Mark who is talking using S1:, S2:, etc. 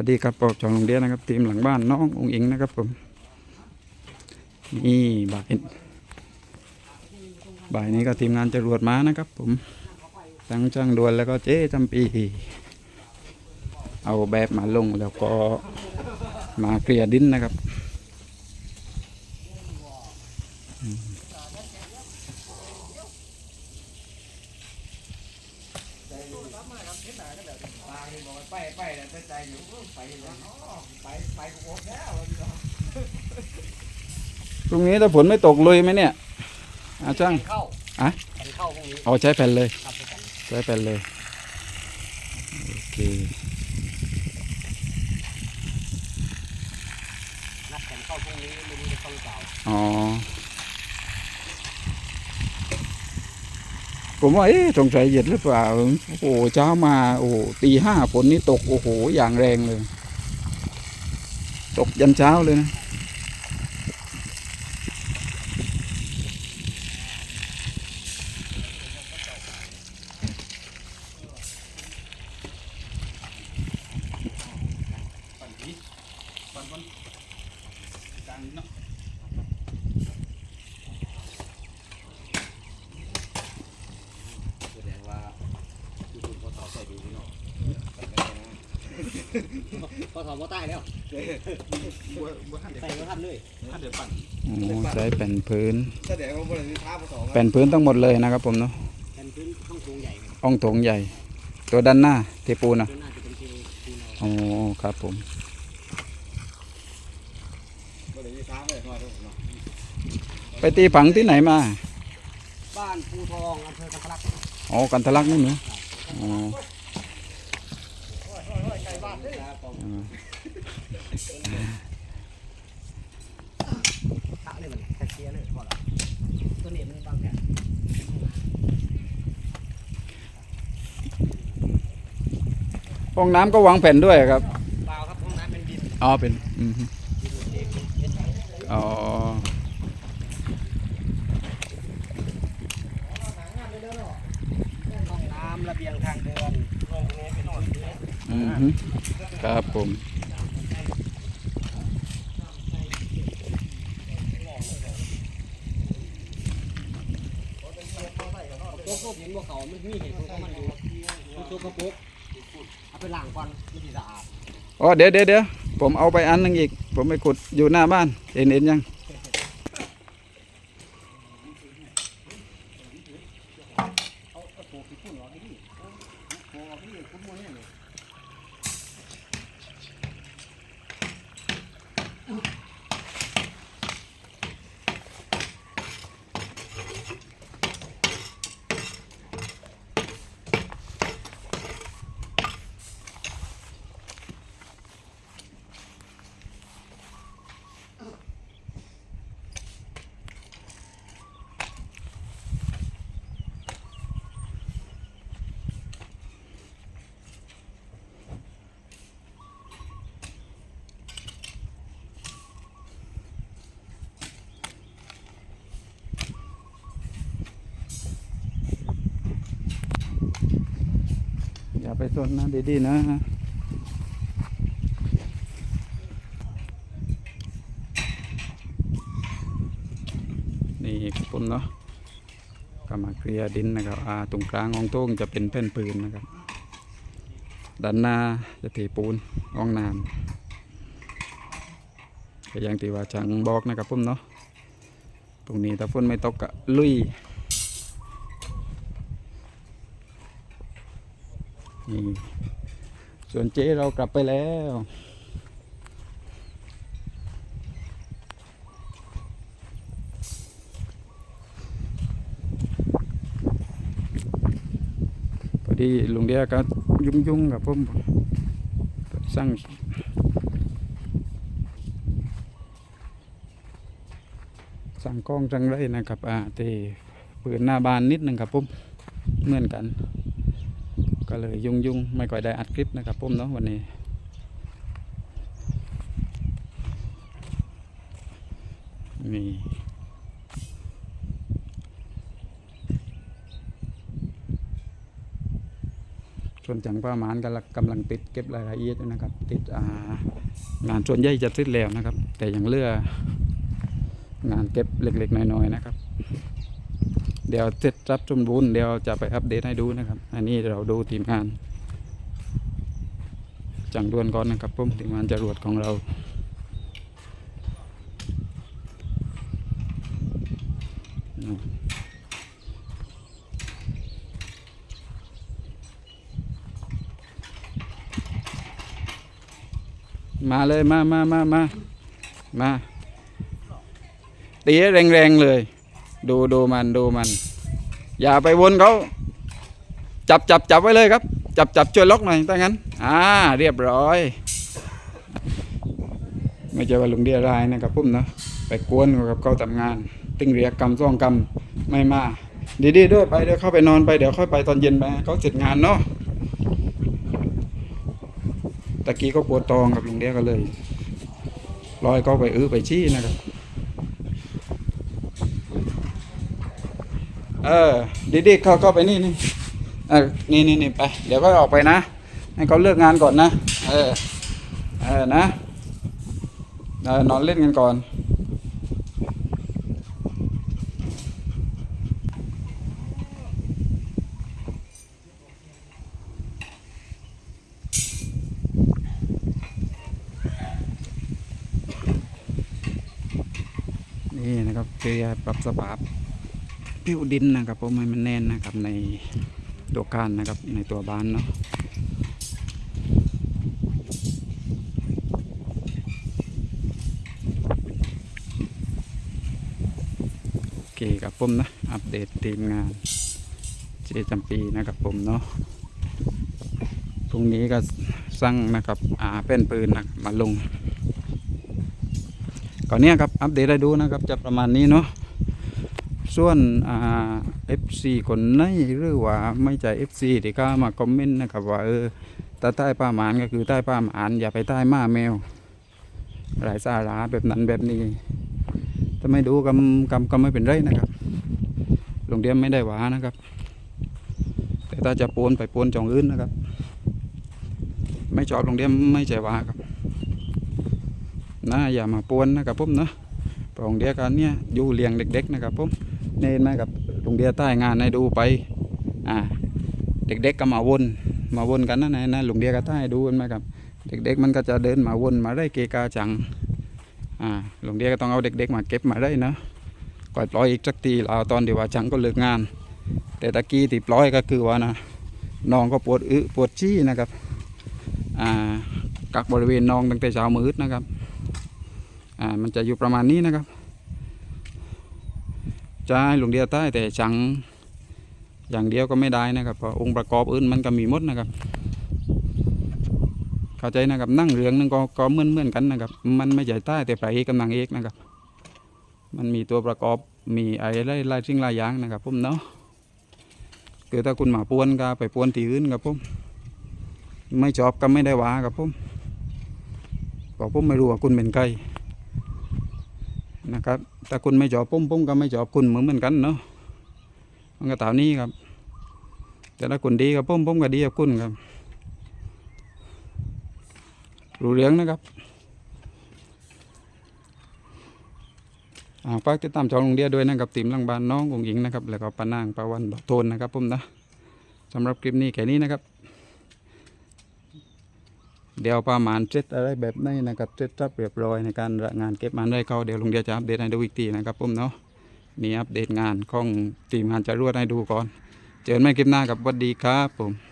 S1: วัสดีครับปอกจองโรงเรียนนะครับ ทีมหลังบ้านน้ององอิงนะครับผม นี่บ่ายบ่ายนี้ก็ทีมงานจรวดมานะครับผมทั้งช่างดวนแล้วก็เจ๊จำปี เอาแบบมาลงแล้วก็มาเคลียร์ดินนะครับ
S2: ไปไปแล้วใจอยู่ไปแล้วไปไปกูโอ๊ตแล้ว
S1: พรุ่งนี้ถ้าฝนไม่ตกลุยไหมเนี่ยอาช่าง
S2: เข้า
S1: อะ
S2: แผ่นเข้าพวกนี้
S1: เอาใช้แผ่นเลย
S2: ครับแผ่น
S1: ใช้แผ่นเลยโอเค
S2: นัดแผ่นเข้าพวกนี้ไม่รู้จะต้องเก่า
S1: อ๋อผมว่าเอ๊ะสงสัยเย็นหรือเปล่า โอ้โหเช้ามา โอ้โหตีห้าฝนนี่ตก โอ้โห อย่างแรงเลยต กยันเช้าเลยนะ
S2: ปันนี้ปันวันกลางเนาะแสดงว่าคือคุณพอสอบใส่ดีพี่น้อง พอสอบว่าใต้แล้วใส่ก็ทันเลยทันเดือดปั่น
S1: โอ้ใช้แผ่นพื้น
S3: แสดงว่าบริษัทผสม
S1: แผ่นพื้นต้องหมดเลยนะครับผมเนาะ
S2: แผ่นพื้นห้องโถงใหญ่ครับ
S1: ห้องโถงใหญ่ ตัวด้านหน้าเทปูนอะ
S2: ตัวหน้าจะเป็นเทปูนเอา
S1: โอ้ครับผม
S3: บริษัทท้าไม่ได้น้อยเนาะ
S1: ไปตีผังที่ไหนมา
S2: บ้านภูทองอำเภอกันทลัก
S1: อ๋อ กันทะลักนี่เนอะอ๋อ
S2: พระเลยมันแค่เชียร์เลยพอละตัวนี้มันบางแผ่น
S1: ห้องน้ำก็วางแผ่นด้วยครับ
S2: เปล่าครับห้องน้ำเป็นดิน
S1: อ๋อเป็นอืมฮึ
S2: ดินเด็กเย็น
S1: อ๋อ
S2: ห้องน้ำระเบียงทางเดินลงนี้ไปนอน
S1: อืมฮึครับผม
S2: โต๊ะก็เห็นว่าเขามันมีเห็นของมันอยู่มันโต๊ะกระปุกเอาไปล้างก่อนมันสิสะอาด
S1: อ๋อเดี๋ยวเดี๋ยวเดี๋ยวผมเอาไปอันหนึงอีก ผมไปขุดอยู่หน้าบ้านเห็นเห็นยัง
S2: เอากระปุกที่พุ่นออกให้ดิโอ้ออกให้ดิคุณมวยเนี่ยเลย
S1: อย่าไปสนนะดีๆนะนี่ครับผมเนาะก็มาเคลียร์ดินนะครับอ่าตรงกลางห้องโต้งจะเป็นแผ่นปืนนะครับด้านหน้าจะเทปูนห้องน้ำก็อย่างที่ว่าจังบอกนะครับผมเนาะตรงนี้ถ้าฝนไม่ตกก็ลุย นี่ส่วนเจ๊เรากลับไปแล้วพอดีลุงเดียก็ยุ่งยุ่งๆกับผมสั่งสั่งกล้องจังไรนะครับอ่าเตเปิดหน้าบานนิดนึงครับผมเหมือนกัน ก็เลยยุ่งยุ่งๆไม่ค่อยได้อัดคลิปนะครับผมเนาะวันนี้ นี่ส่วนจังป้าหมานกำลังกำลังติดเก็บรายละเอียดนะครับ ติดงานส่วนใหญ่จะติดแล้วนะครับ แต่ยังเลืองานเก็บเล็กๆน้อยๆนะครับ เดี๋ยวเสร็จรับสมบูรณ์เดี๋ยวจะไปอัปเดตให้ดูนะครับ อันนี้เราดูทีมงาน จังดวนก่อนนะครับผมทีมงานจรวดของเรามาเลยมามามามามาตีแรงๆเลย ดูดูมันดูมัน อย่าไปวนเขาจับจับจับไว้เลยครับ จับจับช่วยล็อกหน่อยถ้างั้น อ่า เรียบร้อย ไม่ใช่ว่าลุงเดียรายนะครับพุ่มนะไปกวนกับเขาทำงานตึงเรียกกำซ่องกำไม่มาดีๆด้วยไปเดี๋ยวเข้าไปนอนไปเดี๋ยวค่อยไปตอนเย็นไปเขาเสร็จงานเนาะตะกี้ก็ปวดตองกับลุงเดียก็เลยลอยเขาไปอื้อไปชี้นะครับ เออดีๆเขาเข้าไปนี่นี่เออนี่นี่นี่ไป เดี๋ยวก็ออกไปนะ ให้เขาเลิกงานก่อนนะ เออ เออนะเออนอนเล่นกันก่อน นี่นะครับเกลียปรับสภาพ ผิวดินนะครับเพราะมันมันแน่นนะครับในตัวก้านนะครับในตัวบ้านเนาะโอเคครับผมนะ อัปเดตทีมงานเจจำปีนะครับผมเนาะพรุ่งนี้ก็สั่งนะครับอ่าเป็นปืนนะมาลงก่อนเนี้ยครับอัปเดตให้ดูนะครับจะประมาณนี้เนาะ ส่วนอ่า FC คนไหนหรือว่าไม่ใช่ FC ที่เข้ามาคอมเมนต์นะครับว่าเออตาใต้ป้าหมานก็คือใต้ป้าหมานอย่าไปใต้หมาแมวหลายสาระแบบนั้นแบบนี้ถ้าไม่ดูกำกำก็ไม่เป็นไรนะครับโรงเรียนไม่ได้หวานะครับ แต่ถ้าจะปนไปปนจองอื่นนะครับ ไม่ชอบโรงเรียนไม่ใช่หวาครับนะอย่ามาปนนะครับผมนะโรงเรียกันเนี่ยอยู่เลี้ยงเด็ก ๆ นะครับผม เน้นมากับโรงเรียใต้งานให้ดูไป อ่า เด็กๆก็มาวนมาวนกันนั่นนะโรงเรียก็ใต้ดูกันมาครับ เด็กๆมันก็จะเดินมาวนมาได้เกกาจัง อ่าโรงเรียก็ต้องเอาเด็ก ๆ มาเก็บมาได้นะก่อยปล่อยอีกสักทีเราตอนที่ว่าจังก็เลิกงาน แต่ตะกี้ที่ปล่อยก็คือว่านะน้องก็ปวดอึปวดชี้นะครับ อ่ากักบริเวณน้องตั้งแต่เช้ามืดนะครับ อ่า มันจะอยู่ประมาณนี้นะครับ จะให้หลวงเดียวใต้แต่จังอย่างเดียวก็ไม่ได้นะครับเพราะองค์ประกอบอื่นมันก็มีมดนะครับ เข้าใจนะครับนั่งเรืองนึงก็ก็เหมือนเหมือนกันนะครับ มันไม่ใช่ใต้แต่พระเอกกำลังเอกนะครับ มันมีตัวประกอบมีอะไรหลายหลายสิ่งลายยางนะครับผมเนาะคือถ้าคุณหมาปวนก็ไปปวนที่อื่นครับผมไม่ชอบก็ไม่ได้ว่าครับผมเพราะผมไม่รู้ว่าคุณเป็นใคร นะครับถ้าคุณไม่จอบปุ้มปุ้มก็ไม่จอบคุณเหมือนเหมือนกันเนาะมันก็ตามนี้ครับ แต่ถ้าคุณดีกับปุ้มปุ้มก็ดีกับคุณครับรู้เรื่องนะครับอ่าฝากติดตามจองลงเดียด้วยนะครับทีมลังบานน้ององหญิงนะครับแล้วก็ปานางปาวันดอกโทนนะครับผมนะสำหรับคลิปนี้แค่นี้นะครับ เดี๋ยวประมาณเสร็จอะไรแบบนี้นะครับเสร็จรับเรียบร้อยในการงานเก็บมันได้เข้าเดี๋ยวลุงเดียจะอัปเดตให้ดูอีกทีนะครับผมเนาะนี่อัปเดตงานของทีมงานจะรวดให้ดูก่อน เจอกันใหม่คลิปหน้ากับสวัสดีครับผม